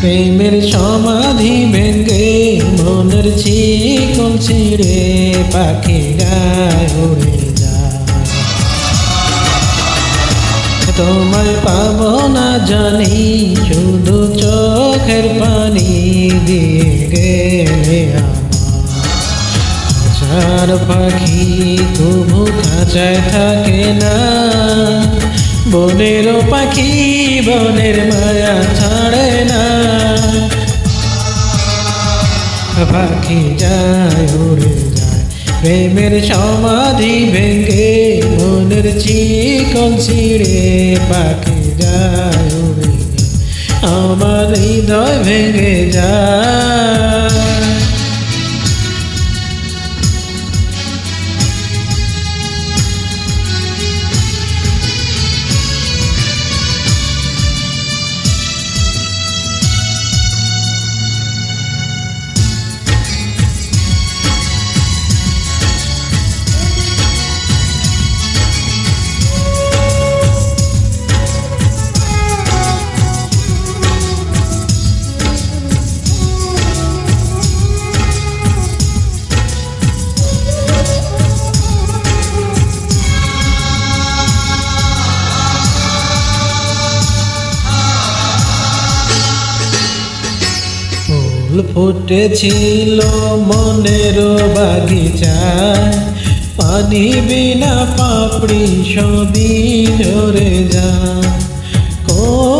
প্রেমের সমাধি ভেঙ্গে মনের চিকন ছিঁড়ে পাখি গায় উড়ে যায়। তোমায় পাবো না জানি, শুধু চোখের পানি দিয়ে গেলে আমার। পাখি তবু খাঁচায় থাকে না। বনেরও পাখি, বনের মায়া ছাড়ে না। পাখি যায়, উড়ে যায়, প্রেমের সমাধি ভেঙ্গে মনের চিকন ছিঁড়ে। পাখি যায়, উড়ে আমার হৃদয় ভেঙে যায়। ফুটেছিল মনের বাগিচায়। পানি বিনা পাপড়ি সবই ঝরে যায়। কোন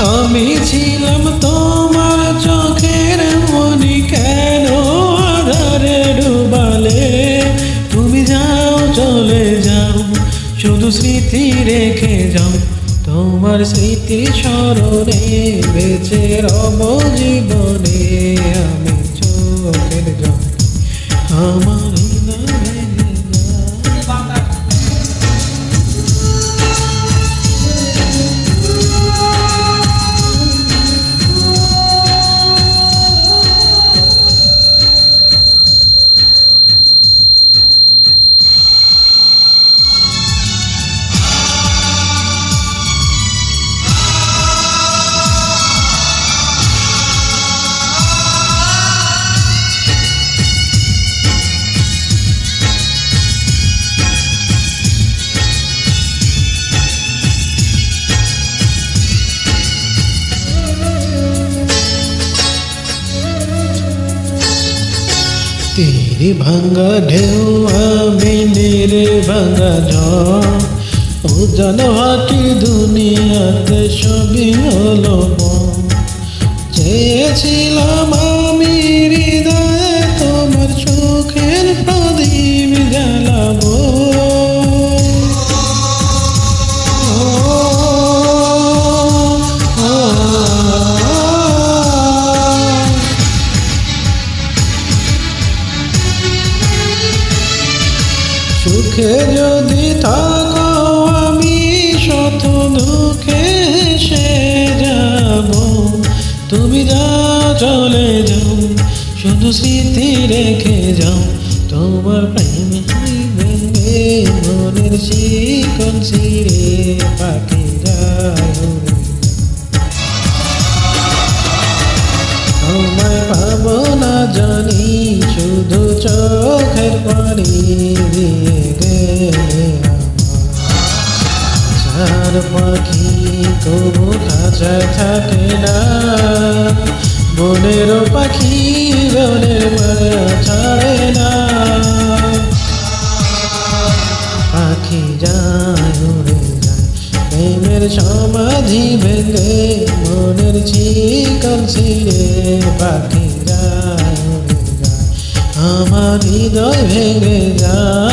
আমি ছিলাম তোমার চোখের মনি কেন আধারে ডুবালে? তুমি যাও, চলে যাও, শুধু স্মৃতি রেখে যাও। তোমার স্মৃতি স্মরণে বেঁচে রব জীবনে আমি চোখের জল। আমার তীর ভাঙ্গা ঢেউ আমি নীরে ভাঙ্গা ঝড় উজান হাটি দুনিয়াতে সবই হলো চেয়েছিলাম যদি থাকো আমি শত দুঃখে সে যাব। তুমি যা চলে যাও, শুধু স্মৃতি রেখে যাও। তোমার প্রেম মনের শিকন ছিঁড়ে পাখি যায় পাবো না জানি দিয়ে পাখি তবু খাঁচায় থাকে না। বনের পাখি বনের মায়া ছাড়ে না। পাখি যায়, উড়ে যায়, প্রেমের সমাধি ভেঙে মনের চিকন ছিঁড়ে পাখি আমার হৃদয় ভেঙে যায়